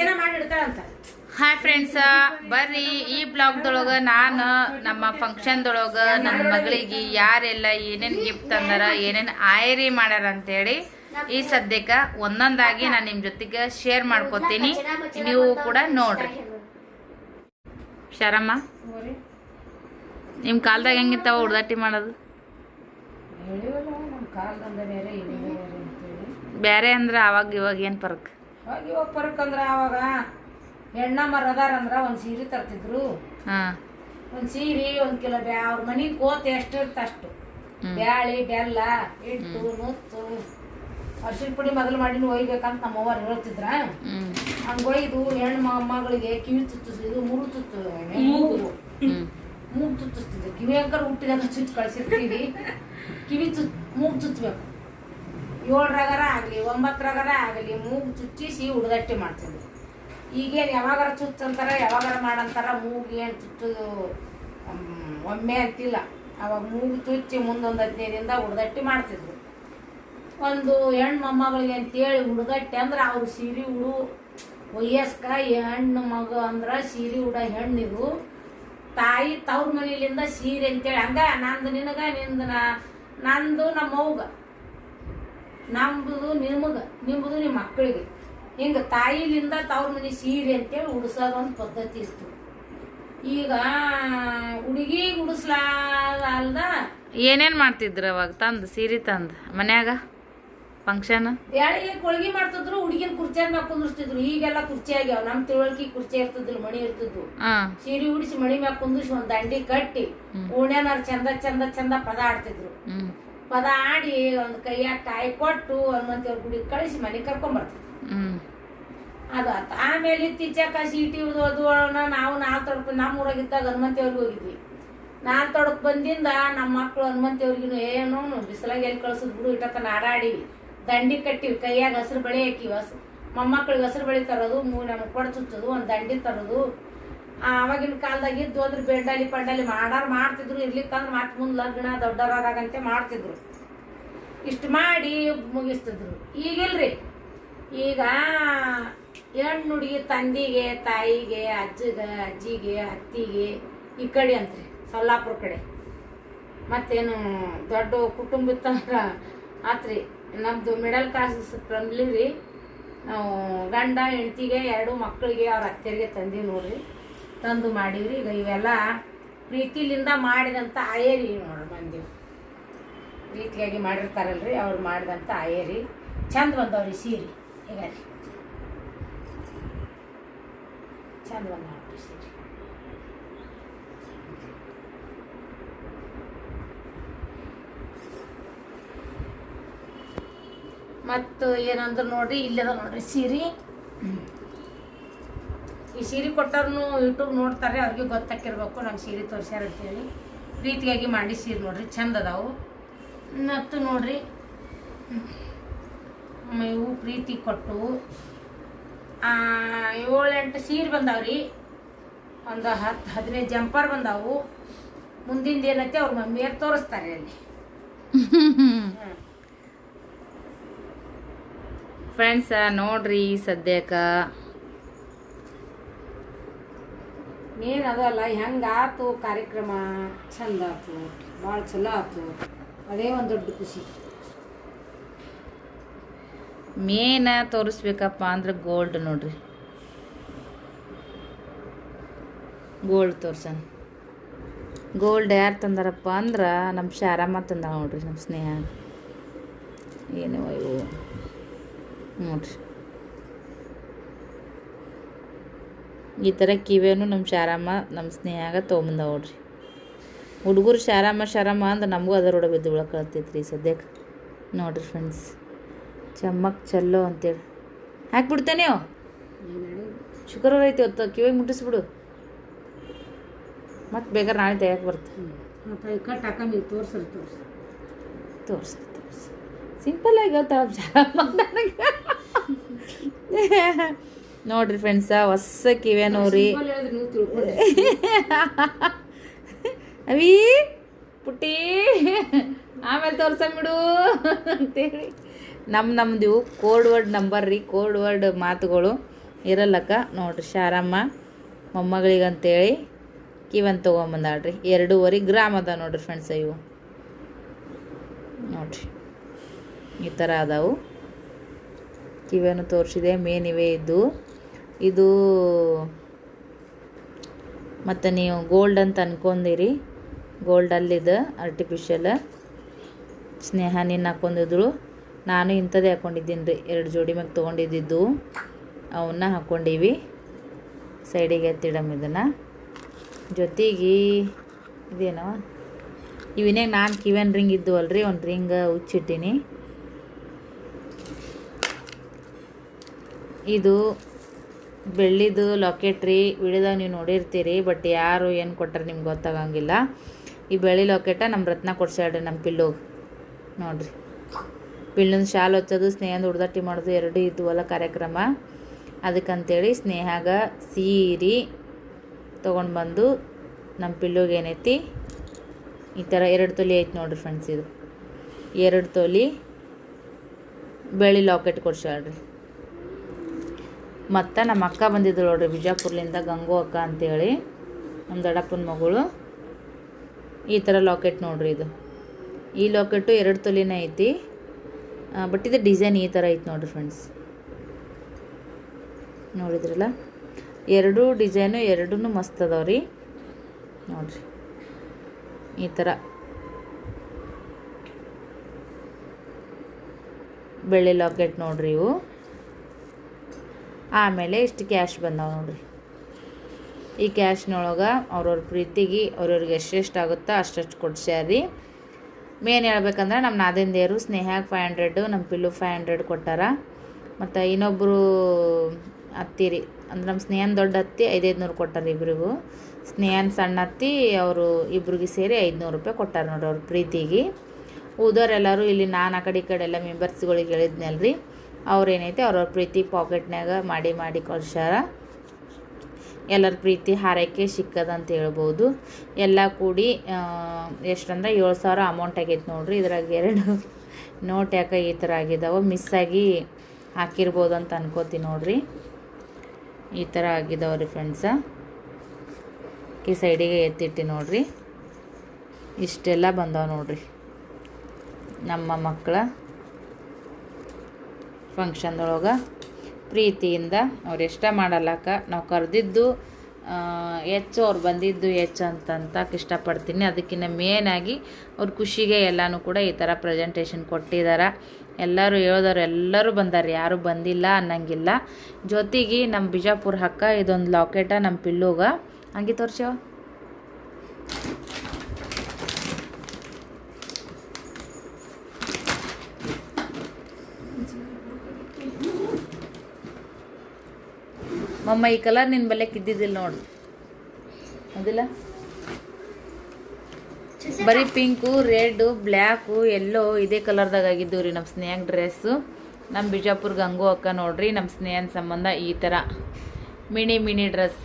ಏನೋ ಮಾಡಿ ಇಡ್ತಾಳಂತ hi friends ಬರ್ರಿ ಈ ಬ್ಲಾಗ್ದೊಳಗೆ ನಾನು ನಮ್ಮ ಫಂಕ್ಷನ್ದೊಳಗೆ ನನ್ನ ಮಗಳಿಗೆ ಯಾರೆಲ್ಲ ಏನೇನು ಗಿಫ್ಟ್ ತಂದಾರ ಏನೇನು ಆಯರಿ ಮಾಡ್ಯಾರ ಅಂತೇಳಿ ಈ ಸದ್ಯಕ್ಕೆ ಒಂದೊಂದಾಗಿ ನಾನು ನಿಮ್ಮ ಜೊತೆಗೆ ಶೇರ್ ಮಾಡ್ಕೋತೀನಿ. ನೀವು ಕೂಡ ನೋಡ್ರಿ. ಶರಮ್ಮ ನಿಮ್ಮ ಕಾಲ್ದಾಗ ಹೆಂಗಿತ್ತಾವ ಹುಡ್ದಾಟಿ ಮಾಡೋದು? ಬೇರೆ ಅಂದ್ರೆ ಅವಾಗ ಇವಾಗ ಏನು ಫರಕ್ ಪರಕ್ ಅಂದ್ರ ಅವಾಗ ಹೆಣ್ಣ ಮರ ಅದಾರಂದ್ರ ಒಂದ್ ಸೀರೆ ತರ್ತಿದ್ರು. ಒಂದು ಒಂದ್ ಸೀರೆ ಒಂದ್ ಕಿಲೋ ಬ್ಯಾ ಅವ್ರ ಮನೆಗೆ ಕೋತ್ ಎಷ್ಟು ಇರ್ತ ಅಷ್ಟು ಬ್ಯಾಳಿ ಬೆಲ್ಲ ಹಿಟ್ಟು ನುಚ್ಚು ಅರ್ಶಿನ ಪುಡಿ ಮೊದಲು ಮಾಡಿ ಒಯ್ಬೇಕಂತ ನಮ್ಮ ಅವ್ವಾರು ಹೇಳ್ತಿದ್ರ ಹಂಗ ಒಯ್ದು ಹೆಣ್ಣು ಮಗಳಿಗೆ ಕಿವಿ ಚುಚ್ಚಿಸಿದ್ರು ಮುರು ತುತ್ತು ಮೂಗು. ಮೂಗು ತುತ್ತಿಸ್ತಿದ್ರು ಕಿವಿ ಅಂಕರ್ ಹುಟ್ಟಿದಾಗ ಚುಚ್ಚು ಕಳ್ಸಿರ್ತೀವಿ. ಕಿವಿ ಚುಚ್ ಮೂಗು ಚುಚ್ಚಬೇಕು ಏಳರಾಗರ ಆಗಲಿ ಒಂಬತ್ತರಾಗರ ಆಗಲಿ, ಮೂಗು ಚುಚ್ಚಿಸಿ ಉಡ್ದಟ್ಟಿ ಮಾಡ್ತಿದ್ರು ಈಗೇನು ಯಾವಾಗಾರ ಚುಚ್ಚ ಅಂತಾರ, ಯಾವಾಗಾರ ಮಾಡಂತಾರ, ಮೂಗು ಏನು ಚುಚ್ಚೋದು ಒಮ್ಮೆ ಅಂತಿಲ್ಲ. ಅವಾಗ ಮೂಗು ಚುಚ್ಚಿ ಮುಂದೊಂದು ಹದಿನೈದಿಂದ ಉಡ್ದಟ್ಟಿ ಮಾಡ್ತಿದ್ರು ಒಂದು ಹೆಣ್ಣು ಮೊಮ್ಮಗಳಿಗೆ ಅಂತೇಳಿ ಉಡ್ದಟ್ಟಿ ಅಂದ್ರೆ ಅವ್ರು ಸೀರೆ ಉಡು, ವಯಸ್ಕ ಹೆಣ್ಣು ಮಗ ಅಂದ್ರೆ ಸೀರೆ ಉಡ ಹೆಣ್ಣಿದು. ತಾಯಿ ತವ್ರ ಮನೆಯಲ್ಲಿಂದ ಸೀರೆ ಅಂತೇಳಿ, ಹಂಗ ನಂದು ನಿನಗ, ನಿಂದು ನಂದು ನಮ್ಮ ನಮ್ದು ನಿಮಗ ನಿಮ್ಮದು ನಿಮ್ಮ ಮಕ್ಕಳಿಗೆ. ಹಿಂಗೆ ತಾಯಿಲಿಂದ ತವ್ರ ಮನೆ ಸೀರೆ ಅಂತೇಳಿ ಉಡ್ಸೋದ್ ಒಂದು ಪದ್ಧತಿ ಇತ್ತು. ಈಗ ಹುಡುಗಿ ಉಡಿಸ್ಲಾಲ್ದ ಏನೇನು ಮಾಡ್ತಿದ್ರು ಅವಾಗ ತಂದು ಸೀರೆ ತಂದು ಮನ್ಯಾಗ ಫಂಕ್ಷನ್ ಬ್ಯಾಳಿಗೆ ಕೊಳ್ಗಿ ಮಾಡ್ತಿದ್ರು ಹುಡುಗಿನ ಕುರ್ಚಿಯಾಗ ಮ್ಯಾಲೆ ಕುಂದಿರ್ಸ್ತಿದ್ರು. ಈಗೆಲ್ಲ ಕುರ್ಚಿ ಆಗ್ಯಾವ ನಮ್ಮ ತಿಳುವಳಿಕೆ ಕುರ್ಚಿ ಇರ್ತಿದ್ರು ಮಣಿ ಇರ್ತಿದ್ವು ಸೀರೆ ಉಡಿಸಿ ಮಣಿ ಮ್ಯಾಗ ಕುಂದಿರ್ಸಿ ಒಂದ್ ದಂಡಿ ಕಟ್ಟಿ ಓಣ್ಯಾನಾರ್ ಚಂದ ಚಂದ ಚಂದ ಪದ ಆಡ್ತಿದ್ರು ಪದ ಆಡಿ ಒಂದು ಕೈಯಾಗ ಕಾಯಿ ಕೊಟ್ಟು ಹನುಮಂತಿಯವ್ರ ಗುಡಿಗೆ ಕಳಿಸಿ ಮನೆಗೆ ಕರ್ಕೊಂಬರ್ತೀವಿ ಅದು ಆಮೇಲೆ ಇತ್ತೀಚೆಕ ಸೀಟಿ ಓದುವಣ ನಾವು ನಾಲ್ಕು ತೊಡಕ್ ನಮ್ಮ ಊರಾಗಿದ್ದಾಗ ಹನುಮಂತಿಯವ್ರಿಗೆ ಹೋಗಿದ್ವಿ. ನಾಲ್ಕು ತೊಡಕ್ ಬಂದಿಂದ ನಮ್ಮ ಮಕ್ಕಳು ಹನುಮಂತಿಯವ್ರಿಗೂ ಏನೋ ಬಿಸಿಲಾಗ ಎಲ್ಲಿ ಕಳ್ಸದ್ ಬಿಡು ಇಟ್ಟತನ ಆಡಾಡಿವಿ ದಂಡಿ ಕಟ್ಟಿವಿ ಕೈಯಾಗ ಹಸಿರು ಬಳೆ ಹಾಕಿವಿ ಹಸ್ ಮೊಮ್ಮಕ್ಳಿಗೆ ಹಸಿರು ಬಳೆ ತರೋದು ಮೂ ನಮಗೆ ಕೊಡ ಚುಚ್ಚೋದು ಒಂದು ದಂಡಿ ತರೋದು ಆವಾಗಿನ ಕಾಲದಾಗ ಇದ್ದು ಅಂದ್ರೆ ಬೆಂಡಾಲಿ ಪಂಡಲಿ ಮಾಡೋರು ಮಾಡ್ತಿದ್ರು ಇರ್ಲಿಕ್ಕಂದ್ರೆ ಮತ್ತೆ ಮುಂದೆ ಲಗ್ನ ದೊಡ್ಡವರಾಗಂತೆ ಮಾಡ್ತಿದ್ರು. ಇಷ್ಟು ಮಾಡಿ ಮುಗಿಸ್ತಿದ್ರು. ಈಗಿಲ್ರಿ ಈಗ ಹೆಣ್ಣು ಹುಡುಗಿ ತಂದಿಗೆ, ತಾಯಿಗೆ, ಅಜ್ಜಿಗೆ ಅಜ್ಜಿಗೆ, ಅತ್ತಿಗೆ, ಈ ಕಡೆ ಅಂತ್ರಿ, ಸೊಲ್ಲಾಪುರ ಕಡೆ. ಮತ್ತೇನು ದೊಡ್ಡ ಕುಟುಂಬ ಇತ್ತಂದ್ರೆ ಆತ್ರಿ ನಮ್ಮದು ಮಿಡಲ್ ಕ್ಲಾಸ್ ಫ್ಯಾಮಿಲಿ ರೀ. ನಾವು ಗಂಡ, ಹೆಂಡ್ತಿಗೆ, ಎರಡು ಮಕ್ಕಳಿಗೆ ಅವ್ರ ಅತ್ತೆಯರಿಗೆ ತಂದೀವಿ ನೋಡ್ರಿ. ತಂದು ಮಾಡೀವ್ರಿ. ಈಗ ಇವೆಲ್ಲ ಪ್ರೀತಿಲಿಂದ ಮಾಡಿದಂಥ ಆಯೇರಿ ನೋಡ್ರಿ ಮಂದಿ. ಪ್ರೀತಿಯಾಗಿ ಮಾಡಿರ್ತಾರಲ್ರಿ, ಅವ್ರು ಮಾಡಿದಂಥ ಆಯೇರಿ. ಚಂದ ಬಂದವ್ರಿ ಸೀರೆ. ಈಗ ಚಂದ ಬಂದವ್ರಿ ಸೀರೆ. ಮತ್ತು ಏನಂದ್ರೆ ನೋಡ್ರಿ ಇಲ್ಲದ ನೋಡ್ರಿ ಸೀರೆ. ಈ ಸೀರೆ ಕೊಟ್ಟವ್ರು ಯೂಟ್ಯೂಬ್ ನೋಡ್ತಾರೆ, ಅವ್ರಿಗೆ ಗೊತ್ತಾಕಿರ್ಬೇಕು, ನಂಗೆ ಸೀರೆ ತೋರಿಸ್ಯಾರ ಅಂತೇಳಿ. ಪ್ರೀತಿಯಾಗಿ ಮಾಡಿ ಸೀರೆ ನೋಡ್ರಿ, ಚಂದ ಅದಾವು. ಮತ್ತು ನೋಡ್ರಿ. ಇವು ಪ್ರೀತಿ ಕೊಟ್ಟು. ಏಳೆಂಟು ಸೀರೆ ಬಂದಾವ್ರಿ. ಒಂದು ಹತ್ತು ಹದಿನೈದು ಜಂಪರ್ ಬಂದಾವು. ಮುಂದಿಂದ ಏನೈತೆ, ಅವ್ರ ಮಮ್ಮಿಯರು ತೋರಿಸ್ತಾರೆ ಅಲ್ಲಿ. ಫ್ರೆಂಡ್ಸ ನೋಡ್ರಿ ಸದ್ಯಕ್ಕೆ. ಮೇನ್ ಅದಲ್ಲ ಹೆಂಗಾತು ಕಾರ್ಯಕ್ರಮ? ಚಂದ ಆತು ಭಾಳ ಚಲೋ ಆತು. ಅದೇ ಒಂದು ದೊಡ್ಡ ಖುಷಿ. ಮೇನ ತೋರಿಸ್ಬೇಕಪ್ಪ ಅಂದ್ರೆ ಗೋಲ್ಡ್ ನೋಡ್ರಿ. ಗೋಲ್ಡ್ ತೋರ್ಸನ್ ಗೋಲ್ಡ್ ಯಾರು ತಂದಾರಪ್ಪ ಅಂದ್ರೆ ನಮ್ಮ ಶಾರಮ್ಮ ತಂದ ನೋಡ್ರಿ ನಮ್ಮ ಸ್ನೇಹ. ಏನು ಇವು ನೋಡ್ರಿ. ಈ ಥರ ಕಿವಿಯನ್ನು ನಮ್ಮ ಶಾರಮ್ಮ, ನಮ್ಮ ಸ್ನೇಹಾಗ ತೊಗೊಂಬಂದ ನೋಡ್ರಿ ಹುಡುಗರು ಶಾರಮ್ಮ ಶಾರಮ್ಮ ಅಂದ್ರೆ ನಮಗೂ ಅದರ ಒಳಗೆ ಬಿದ್ದು ಉಳ್ಕೊಳ್ತೈತ್ರಿ ಸದ್ಯಕ್ಕೆ. ನೋಡ್ರಿ ಫ್ರೆಂಡ್ಸ್ ಚಮ್ಮಕ್ ಚಲ್ಲೋ ಅಂತೇಳಿ. ಹಾಕ್ಬಿಡ್ತೇನೆ ಶುಕ್ರವಾರ ಐತಿ ಹೊತ್ತು ಕಿವಿಗೆ ಮುಟ್ಟಿಸ್ಬಿಡು. ಮತ್ತೆ ಬೇಕಾದ್ರೆ ನಾಳೆ ತೆಗಿಯಕ್ಕೆ ಬರ್ತೀನಿ ಕಟ್ ಹಾಕಂಬಿ ತೋರ್ಸ್ರಿ. ತೋರ್ಸಿ ತೋರ್ಸಿ ತೋರ್ಸಿ ಸಿಂಪಲ್ ಆಗಿ ಗೊತ್ತಾವ ನೋಡ್ರಿ ಫ್ರೆಂಡ್ಸ ಹೊಸ ನೀವು ತಿಳ್ಕೊಳ್ಳಿ ಅವಿ ಪುಟ್ಟಿ ಆಮೇಲೆ ತೋರ್ಸಂಬಿಡು ಅಂತೇಳಿ. ನಮ್ಮ ನಮ್ದು ಇವು ಕೋಡ್ ವರ್ಡ್ ನಂಬರ್ ರೀ ಕೋಲ್ಡ್ ವರ್ಡ್ ಮಾತುಗಳು ಇರಲ್ಲಕ್ಕ. ನೋಡ್ರಿ ಶಾರಮ್ಮ ಮೊಮ್ಮಗಳಿಗಂತೇಳಿ ಕಿವನ್ ತೊಗೊಂಬಂದಾಳ್ರಿ. ಎರಡೂವರೆ ಗ್ರಾಮ್ ಅದ ನೋಡ್ರಿ ಫ್ರೆಂಡ್ಸ್ ಇವು ನೋಡ್ರಿ ಈ ಥರ ಅದಾವು. ಕಿವಿಯನ್ನು ತೋರಿಸಿದೆ ಮೇನ್ ಇವೇ ಇದ್ದು. ಇದು ಮತ್ತು ನೀವು ಗೋಲ್ಡ್ ಅಂತ ಅನ್ಕೊಂಡಿರಿ. ಗೋಲ್ಡ್ ಅಲ್ಲಿದೆ ಆರ್ಟಿಫಿಷಿಯಲ್ ಸ್ನೇಹ ನಿನ್ನ ಹಾಕೊಂಡಿದ್ರು ನಾನು ಇಂಥದ್ದೇ ಹಾಕ್ಕೊಂಡಿದ್ದೀನಿ ರೀ. ಎರಡು ಜೋಡಿ ಮ್ಯಾಗ ತೊಗೊಂಡಿದ್ದು ಅವನ್ನ ಹಾಕ್ಕೊಂಡೀವಿ ಸೈಡಿಗೆ ಎತ್ತಿಡಮ್ ಇದನ್ನು. ಜೊತೆಗೆ ಇದೇನೋ ಇವಿನಾಗ ನಾನು ಕಿವೆನ್ ರಿಂಗ್ ಇದ್ದು ಅಲ್ರಿ ಒಂದು ರಿಂಗ್ ಉಚ್ಚಿಟ್ಟಿನಿ. ಇದು ಬೆಳ್ಳಿದು ಲಾಕೆಟ್ರಿ ವಿಡಿಯೋದಾಗ ನೀವು ನೋಡಿರ್ತೀರಿ ಬಟ್ ಯಾರು ಏನು ಕೊಟ್ಟಾರೆ ನಿಮ್ಗೆ ಗೊತ್ತಾಗಂಗಿಲ್ಲ. ಈ ಬೆಳ್ಳಿ ಲಾಕೆಟ ನಮ್ಮ ರತ್ನ ಕೊಡ್ಸ್ಯಾಡ್ರಿ ನಮ್ಮ ಪಿಲ್ಲೋಗೆ ನೋಡ್ರಿ. ಪಿಳ್ಳನ ಶಾಲ್ ಹಚ್ಚೋದು, ಸ್ನೇಹದ ಹುಡ್ದಟ್ಟಿ ಮಾಡೋದು, ಎರಡು ಇದ್ವಲ್ಲ ಕಾರ್ಯಕ್ರಮ. ಅದಕ್ಕಂತೇಳಿ ಸ್ನೇಹಾಗ ಸೀರಿ ತೊಗೊಂಡು ಬಂದು ನಮ್ಮ ಪಿಲ್ಲೋಗೆ ಏನೈತಿ? ಈ ಥರ ಎರಡು ತೊಲಿ ಐತಿ ನೋಡ್ರಿ ಫ್ರೆಂಡ್ಸ್ ಇದು. ಎರಡು ತೊಲಿ ಬೆಳ್ಳಿ ಲಾಕೆಟ್ ಕೊಡ್ಸ್ಯಾಳ್ರಿ. ಮತ್ತು ನಮ್ಮ ಅಕ್ಕ ಬಂದಿದ್ದಳು ನೋಡ್ರಿ ಬಿಜಾಪುರ್ಲಿಂದ ಗಂಗೋ ಅಕ್ಕ ಅಂತೇಳಿ, ನಮ್ಮ ದೊಡ್ಡಪ್ಪನ ಮಗಳು. ಈ ಥರ ಲಾಕೆಟ್ ನೋಡ್ರಿ ಇದು. ಈ ಲಾಕೆಟು ಎರಡು ತೊಲಿನೇ ಐತಿ. ಬಟ್ ಇದು ಡಿಸೈನ್ ಈ ಥರ ಐತಿ ನೋಡ್ರಿ ಫ್ರೆಂಡ್ಸ್ ನೋಡಿದ್ರಲ್ಲ? ಎರಡೂ ಡಿಸೈನು ಎರಡೂ ಮಸ್ತ್ ಅದಾವ ರೀ. ನೋಡ್ರಿ. ಈ ಥರ ಬೆಳ್ಳಿ ಲಾಕೆಟ್ ನೋಡ್ರಿ ಇವು. ಆಮೇಲೆ ಇಷ್ಟು ಕ್ಯಾಶ್ ಬಂದಾವೆ ನೋಡ್ರಿ. ಈ ಕ್ಯಾಶ್ನೊಳಗೆ ಅವ್ರವ್ರ ಪ್ರೀತಿಗೆ ಅವ್ರವ್ರಿಗೆ ಎಷ್ಟೆಷ್ಟು ಆಗುತ್ತೋ ಅಷ್ಟಷ್ಟು ಕೊಡ್ಸ್ಯಾರಿ ಮೇನ್ ಹೇಳ್ಬೇಕಂದ್ರೆ ನಮ್ಮ ನಾದಿಂದೇರು ಸ್ನೇಹಾಗೆ ಫೈವ್ ಹಂಡ್ರೆಡು ನಮ್ಮ ಪಿಲ್ಲು ಫೈವ್ ಹಂಡ್ರೆಡ್ ಕೊಟ್ಟಾರ. ಮತ್ತು ಇನ್ನೊಬ್ಬರು ಅತ್ತಿರಿ, ಅಂದ್ರೆ ನಮ್ಮ ಸ್ನೇಹನ್ ದೊಡ್ಡ ಅತ್ತಿ ಐದೈದು ನೂರು ಕೊಟ್ಟಾರ ಇಬ್ಬರಿಗೂ ಸ್ನೇಹನ್ ಸಣ್ಣ ಅತ್ತಿ, ಅವರು ಇಬ್ರಿಗೆ ಸೇರಿ ಐದುನೂರು ರೂಪಾಯಿ ಕೊಟ್ಟಾರ ನೋಡ್ರಿ ಅವ್ರ ಪ್ರೀತಿಗೆ. ಉದೋರೆಲ್ಲರೂ ಇಲ್ಲಿ ನಾನು ಆ ಕಡೆ ಈ ಕಡೆ ಎಲ್ಲ ಮೆಂಬರ್ಸ್ಗಳಿಗೆ ಹೇಳಿದ್ನಲ್ರಿ. ಅವ್ರು ಏನೈತೆ ಅವ್ರವ್ರ ಪ್ರೀತಿ ಪಾಕೆಟ್ನಾಗ ಮಾಡಿ ಮಾಡಿ ಕಳ್ಸ್ಯಾರ ಎಲ್ಲರ ಪ್ರೀತಿ ಹಾರೈಕೆ ಸಿಕ್ಕದಂತ ಹೇಳ್ಬೋದು. ಎಲ್ಲ ಕೂಡಿ ಎಷ್ಟಂದ್ರೆ ಏಳು ಸಾವಿರ ಅಮೌಂಟ್ ಆಗೈತೆ ನೋಡ್ರಿ. ಇದ್ರಾಗ ಎರಡು ನೋಟ್ ಯಾಕೆ ಈ ಥರ ಆಗಿದ್ದಾವೆ ಮಿಸ್ ಆಗಿ ಹಾಕಿರ್ಬೋದು ಅಂತ ಅನ್ಕೋತೀನಿ ನೋಡ್ರಿ. ಈ ಥರ ಆಗಿದಾವೆ ರೀ ಫ್ರೆಂಡ್ಸ ಈ ಸೈಡಿಗೆ ಎತ್ತಿಟ್ಟಿ ನೋಡ್ರಿ. ಇಷ್ಟೆಲ್ಲ ಬಂದಾವೆ ನೋಡ್ರಿ. ನಮ್ಮ ಮಕ್ಕಳ ಫಂಕ್ಷನ್ದೊಳಗೆ ಪ್ರೀತಿಯಿಂದ ಅವ್ರು ಇಷ್ಟ ಮಾಡಲ್ಲಕ್ಕ ನಾವು ಕರೆದಿದ್ದು ಹೆಚ್ಚು ಅವ್ರು ಬಂದಿದ್ದು ಹೆಚ್ಚು ಅಂತಂತ ಇಷ್ಟಪಡ್ತೀನಿ. ಅದಕ್ಕಿಂತ ಮೇನಾಗಿ ಅವ್ರ ಖುಷಿಗೆ ಎಲ್ಲನೂ ಕೂಡ ಈ ಥರ ಪ್ರೆಸೆಂಟೇಷನ್ ಕೊಟ್ಟಿದ್ದಾರೆ ಎಲ್ಲರೂ ಹೇಳೋದವ್ರು ಎಲ್ಲರೂ ಬಂದಾರೆ, ಯಾರು ಬಂದಿಲ್ಲ ಅನ್ನಂಗಿಲ್ಲ. ಜೊತೆಗೆ ನಮ್ಮ ಬಿಜಾಪುರ ಹಕ್ಕ ಇದೊಂದು ಲಾಕೆಟ ನಮ್ಮ ಪಿಲ್ಲುಗ. ಹಂಗೆ ತೋರ್ಸವ ಮಮ್ಮ ಈ ಕಲರ್ ನಿನ್ನ ಬಲ್ಲೆ ಕಿದ್ದಿದ್ದಿಲ್ಲ ನೋಡು. ಅದಿಲ್ಲ ಬರೀ ಪಿಂಕು ರೆಡ್ ಬ್ಲ್ಯಾಕು ಎಲ್ಲೋ ಇದೇ ಕಲರ್ದಾಗ ಆಗಿದ್ದು ರೀ ನಮ್ಮ ಸ್ನೇಹ ಡ್ರೆಸ್ಸು ನಮ್ಮ ಬಿಜಾಪುರ್ಗೆ ಗಂಗು ಅಕ್ಕ ನೋಡ್ರಿ ನಮ್ಮ ಸ್ನೇಹನ ಸಂಬಂಧ ಈ ಥರ mini mini dress.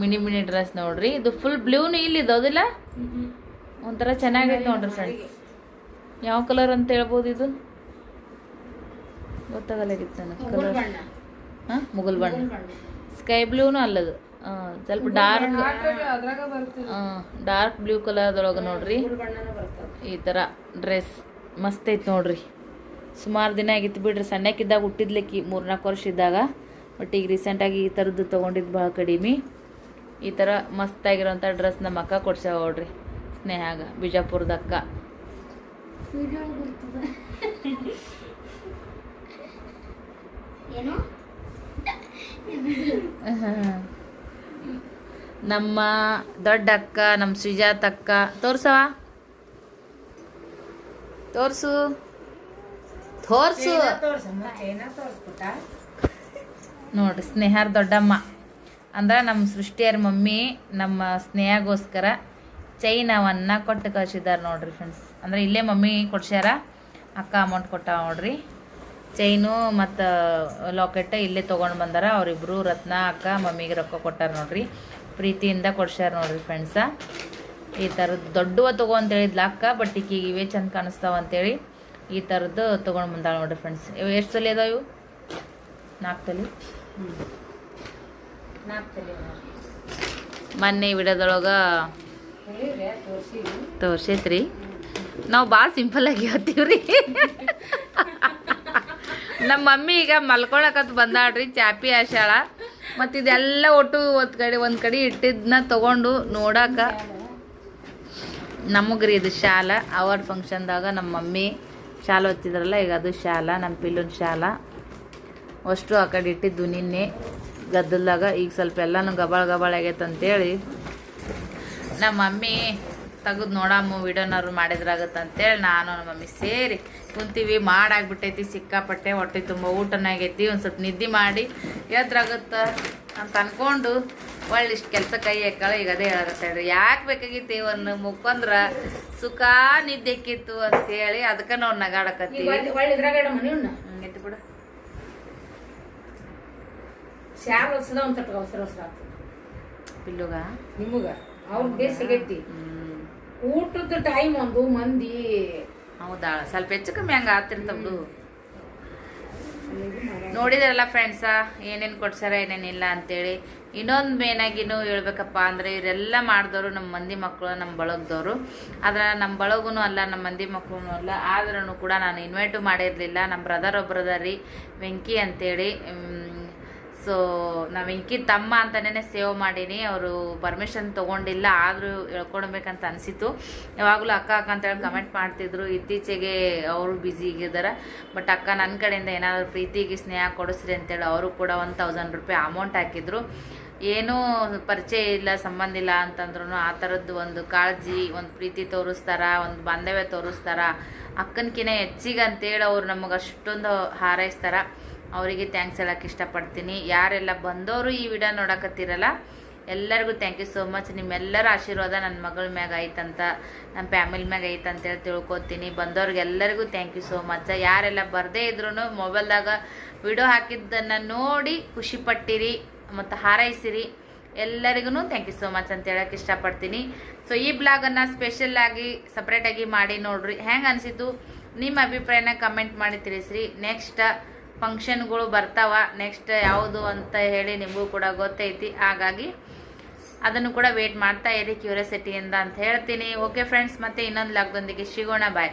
Mini mini dress ನೋಡ್ರಿ. ಇದು ಫುಲ್ ಬ್ಲೂನು ಇಲ್ಲಿದ್ದು ಹೌದಿಲ್ಲ? ಒಂಥರ ಚೆನ್ನಾಗೈತೆ ನೋಡ್ರಿ ಫ್ರೆಂಡ್ಸ್ ಯಾವ ಕಲರ್ ಅಂತ ಹೇಳ್ಬೋದು ಇದು? ಗೊತ್ತಾಗಲ್ಲಾಗಿತ್ತು ನನಗೆ. ಕಲರ್ ಹಾಂ? ಮುಗುಲ್ ಬಣ್ಣ ಸ್ಕೈ ಬ್ಲೂನು ಅಲ್ಲದು. ಸ್ವಲ್ಪ ಡಾರ್ಕ್ ಡಾರ್ಕ್ ಬ್ಲೂ ಕಲರ್ದೊಳಗೆ ನೋಡ್ರಿ. ಈ ಥರ ಡ್ರೆಸ್ ಮಸ್ತ್ ಐತೆ ನೋಡ್ರಿ. ಸುಮಾರು ದಿನ ಆಗಿತ್ತು ಬಿಡ್ರಿ ಸಣ್ಣಕ್ಕಿದ್ದಾಗ ಹುಟ್ಟಿದ್ಲಿಕ್ಕಿ ಮೂರ್ನಾಲ್ಕು ವರ್ಷ ಇದ್ದಾಗ. ಬಟ್ ಈಗ ರೀಸೆಂಟಾಗಿ ಈ ಥರದ್ದು ತೊಗೊಂಡಿದ್ದು ಭಾಳ ಕಡಿಮೆ. ಈ ಥರ ಮಸ್ತಾಗಿರೋಂಥ ಡ್ರೆಸ್ ನಮ್ಮ ಅಕ್ಕ ಕೊಡ್ಸ್ಯಾವ ನೋಡ್ರಿ. ಸ್ನೇಹಾಗ ಬಿಜಾಪುರದ ಅಕ್ಕ. ಏನು? ನಮ್ಮ ದೊಡ್ಡ ಅಕ್ಕ ನಮ್ಮ ಸುಜಾತ ಅಕ್ಕ ತೋರ್ಸವ ತೋರ್ಸು. ತೋರ್ಸು ನೋಡ್ರಿ ಸ್ನೇಹಾರ್ ದೊಡ್ಡಮ್ಮ. ಅಂದ್ರೆ ನಮ್ಮ ಸೃಷ್ಟಿಯರ ಮಮ್ಮಿ ನಮ್ಮ ಸ್ನೇಹಗೋಸ್ಕರ ಚೈನವನ್ನು ಕೊಟ್ಟು ಕಳ್ಸಿದ್ದಾರೆ ನೋಡ್ರಿ ಫ್ರೆಂಡ್ಸ್ ಅಂದ್ರೆ ಇಲ್ಲೇ ಮಮ್ಮಿ ಕೊಡ್ಸ್ಯಾರ ಅಕ್ಕ ಅಮೌಂಟ್ ಕೊಟ್ಟ ನೋಡ್ರಿ. ಚೈನು ಮತ್ತು ಲಾಕೆಟ್ ಇಲ್ಲೇ ತೊಗೊಂಡು ಬಂದಾರ. ಅವರಿಬ್ಬರು ರತ್ನ ಅಕ್ಕ ಮಮ್ಮಿಗೆ ರೊಕ್ಕ ಕೊಟ್ಟಾರ ನೋಡ್ರಿ. ಪ್ರೀತಿಯಿಂದ ಕೊಡ್ಸ್ಯಾರ ನೋಡ್ರಿ ಫ್ರೆಂಡ್ಸ ಈ ಥರದ್ದು ದೊಡ್ಡವ ತಗೋ ಅಂತ ಹೇಳಿದ್ಲ ಅಕ್ಕ ಬಟ್ ಈಕಿಗೆ ಇವೇ ಚಂದ ಕಾಣಿಸ್ತಾವ ಅಂತೇಳಿ ಈ ಥರದ್ದು ತೊಗೊಂಡು ಬಂದಾಳ ನೋಡ್ರಿ ಫ್ರೆಂಡ್ಸ್ ಇವು ಎಷ್ಟು ಸಲ ಅದಾವ ಇವು? ನಾಲ್ಕು ತಲೆ? ತಲೆ ಮೊನ್ನೆ ವಿಡಿಯೋದೊಳಗೆ ಹೇಳಿದ್ರೆ ತೋರ್ಸೈತ್ರಿ. ನಾವು ಭಾಳ ಸಿಂಪಲ್ ಆಗಿ ಹೇಳ್ತೀವ್ರಿ. ನಮ್ಮ ಮಮ್ಮಿ ಈಗ ಮಲ್ಕೊಳಕತ್ ಬಂದಾಡ್ರಿ ಚಾಪಿ ಆಶಾಳ ಮತ್ತು ಇದೆಲ್ಲ ಒಟ್ಟು ಒಂದು ಕಡೆ ಒಂದು ಕಡೆ ಇಟ್ಟಿದ್ದನ್ನ ತಗೊಂಡು ನೋಡಾಕ. ನಮಗ್ರಿ ಇದು ಶಾಲ, ಅವರ್ ಫಂಕ್ಷನ್ದಾಗ ನಮ್ಮ ಮಮ್ಮಿ ಶಾಲ ಹೊತ್ತಿದ್ರಲ್ಲ ಈಗ ಅದು ಶಾಲ ನಮ್ಮ ಪಿಲ್ಲುನ್ ಶಾಲ. ಅಷ್ಟು ಆ ಕಡೆ ಇಟ್ಟಿದ್ದು ನಿನ್ನೆ, ಗದ್ದಲ್ದಾಗ ಈಗ ಸ್ವಲ್ಪ ಎಲ್ಲನೂ ಗಬಾಳ ಗಬಾಳ ಆಗೈತೆ ಅಂತೇಳಿ. ನಮ್ಮ ಮಮ್ಮಿ ತೆಗೆದು ನೋಡಮ್ಮ ವಿಡಿಯೋನವ್ರು ಮಾಡಿದ್ರಾಗತ್ತಂತೇಳಿ ನಾನು, ನಮ್ಮ ಮಮ್ಮಿ ಸೇರಿ ಕುಂತೀವಿ ಮಾಡಾಗ್ಬಿಟ್ಟೈತಿ ಸಿಕ್ಕಾಪಟ್ಟೆ ಹೊಟ್ಟೆ ತುಂಬ ಊಟನಾಗೈತಿ ಒಂದು ಸ್ವಲ್ಪ ನಿದ್ದೆ ಮಾಡಿ ಎದ್ರಾಗುತ್ತೆ ಅಂತ ಅಂದ್ಕೊಂಡು ಒಳ್ಳೆ ಇಷ್ಟು ಕೆಲಸ ಕೈ ಹಾಕಳ ಈಗ ಅದೇ ಹೇಳಕತ್ತಾಳ್ರಿ ಯಾಕೆ ಬೇಕಾಗಿತ್ತು ಒಂದು ಮುಕ್ಕೊಂದ್ರ ಸುಖ ನಿದ್ದೆ ಅಂತ ಅಂತೇಳಿ ಅದಕ್ಕೆ ನಾವು ನಗಾಡಕತ್ತೀವಿ. ಬಿಡು. ಹೊಸದ ಒಂದ್ ತಟ್ಟ ಅವಸರ ಅವಸರ ಆಗ್ತದೆ ಪಿಲ್ಲುಗ ನಿಮಗ? ಅವ್ರ ಬೇಸ್ ಊಟದ ಟೈಮ್ ಒಂದು ಮಂದಿ ಹೌದಾ? ಸ್ವಲ್ಪ ಹೆಚ್ಚು ಕಮ್ಮಿ ಹಂಗೆ ಆಗ್ತಿರ್ತವ್ದು ನೋಡಿದ್ರಲ್ಲ ಫ್ರೆಂಡ್ಸ ಏನೇನು ಕೊಡ್ಸಾರ ಏನೇನಿಲ್ಲ ಅಂತೇಳಿ. ಇನ್ನೊಂದು ಮೇನಾಗಿನೂ ಹೇಳ್ಬೇಕಪ್ಪ ಅಂದರೆ ಇವರೆಲ್ಲ ಮಾಡಿದವರು ನಮ್ಮ ಮಂದಿ ಮಕ್ಕಳು ನಮ್ಮ ಬಳಗದವರು. ಆದ್ರೆ ನಮ್ಮ ಬಳಗೂ ಅಲ್ಲ ನಮ್ಮ ಮಂದಿ ಮಕ್ಕಳು ಅಲ್ಲ. ಆದ್ರೂ ಕೂಡ ನಾನು ಇನ್ವೈಟು ಮಾಡಿರಲಿಲ್ಲ. ನಮ್ಮ ಬ್ರದರ್ ಒಬ್ರು ಅದ ರೀ ವೆಂಕಿ ಅಂತೇಳಿ. ಸೊ ನಾವು ಇಂಕಿನ ತಮ್ಮ ಅಂತಲೇ ಸೇವ್ ಮಾಡೀನಿ. ಅವರು ಪರ್ಮಿಷನ್ ತೊಗೊಂಡಿಲ್ಲ, ಆದರೂ ಹೇಳ್ಕೊಡ್ಬೇಕಂತ ಅನಿಸಿತು ಯಾವಾಗಲೂ ಅಕ್ಕ ಅಕ್ಕ ಅಂತೇಳಿ ಕಮೆಂಟ್ ಮಾಡ್ತಿದ್ರು. ಇತ್ತೀಚೆಗೆ ಅವರು ಬ್ಯುಸಿ ಆಗಿದ್ದಾರೆ ಬಟ್ ಅಕ್ಕ ನನ್ನ ಕಡೆಯಿಂದ ಏನಾದರೂ ಪ್ರೀತಿಗೆ ಸ್ನೇಹ ಕೊಡಿಸ್ರಿ ಅಂತೇಳಿ ಅವರು ಕೂಡ ಒನ್ ತೌಸಂಡ್ ರೂಪಾಯಿ ಅಮೌಂಟ್ ಹಾಕಿದ್ರು. ಏನೂ ಪರಿಚಯ ಇಲ್ಲ, ಸಂಬಂಧ ಇಲ್ಲ ಅಂತಂದ್ರೂ ಆ ಥರದ್ದು ಒಂದು ಕಾಳಜಿ, ಒಂದು ಪ್ರೀತಿ ತೋರಿಸ್ತಾರ, ಒಂದು ಬಾಂಧವ್ಯ ತೋರಿಸ್ತಾರ. ಅಕ್ಕನಕಿನ ಹೆಚ್ಚಿಗೆ ಅಂತೇಳಿ ಅವ್ರು ನಮಗೆ ಅಷ್ಟೊಂದು ಹಾರೈಸ್ತಾರ. ಅವರಿಗೆ ಥ್ಯಾಂಕ್ಸ್ ಹೇಳಕ್ಕೆ ಇಷ್ಟಪಡ್ತೀನಿ. ಯಾರೆಲ್ಲ ಬಂದವರು ಈ ವಿಡಿಯೋ ನೋಡಕತ್ತಿರಲ್ಲ, ಎಲ್ಲರಿಗೂ ಥ್ಯಾಂಕ್ ಯು ಸೋ ಮಚ್ ನಿಮ್ಮೆಲ್ಲರ ಆಶೀರ್ವಾದ ನನ್ನ ಮಗಳ ಮ್ಯಾಗ ಐತಂತ ನಮ್ಮ ಫ್ಯಾಮಿಲಿ ಮ್ಯಾಗ ಐತಂತೇಳಿ ತಿಳ್ಕೊತೀನಿ. ಬಂದವ್ರಿಗೆ ಎಲ್ಲರಿಗೂ ಥ್ಯಾಂಕ್ ಯು ಸೋ ಮಚ್ ಯಾರೆಲ್ಲ ಬರದೇ ಇದ್ರೂ ಮೊಬೈಲ್ದಾಗ ವಿಡಿಯೋ ಹಾಕಿದ್ದನ್ನು ನೋಡಿ ಖುಷಿಪಟ್ಟಿರಿ ಮತ್ತು ಹಾರೈಸಿರಿ. ಎಲ್ಲರಿಗೂ ಥ್ಯಾಂಕ್ ಯು ಸೋ ಮಚ್ ಅಂತ ಹೇಳಕ್ಕೆ ಇಷ್ಟಪಡ್ತೀನಿ. ಸೊ ಈ ಬ್ಲಾಗನ್ನು ಸ್ಪೆಷಲ್ಲಾಗಿ ಸಪ್ರೇಟಾಗಿ ಮಾಡಿ ನೋಡ್ರಿ. ಹೆಂಗೆ ಅನಿಸಿತು ನಿಮ್ಮ ಅಭಿಪ್ರಾಯನ ಕಮೆಂಟ್ ಮಾಡಿ ತಿಳಿಸ್ರಿ. ನೆಕ್ಸ್ಟ್ ಫಂಕ್ಷನ್ಗಳು ಬರ್ತಾವ. ನೆಕ್ಸ್ಟ್ ಯಾವುದು ಅಂತ ಹೇಳಿ ನಿಮಗೂ ಕೂಡ ಗೊತ್ತೈತಿ. ಹಾಗಾಗಿ ಅದನ್ನು ಕೂಡ ವೇಟ್ ಮಾಡ್ತಾ ಇರಿ ಕ್ಯೂರಿಯಾಸಿಟಿಯಿಂದ ಅಂತ ಹೇಳ್ತೀನಿ. ಓಕೆ ಫ್ರೆಂಡ್ಸ್ ಮತ್ತೆ ಇನ್ನೊಂದು ಲಾಗ್ದೊಂದಿಗೆ ಸಿಗೋಣ. ಬಾಯ್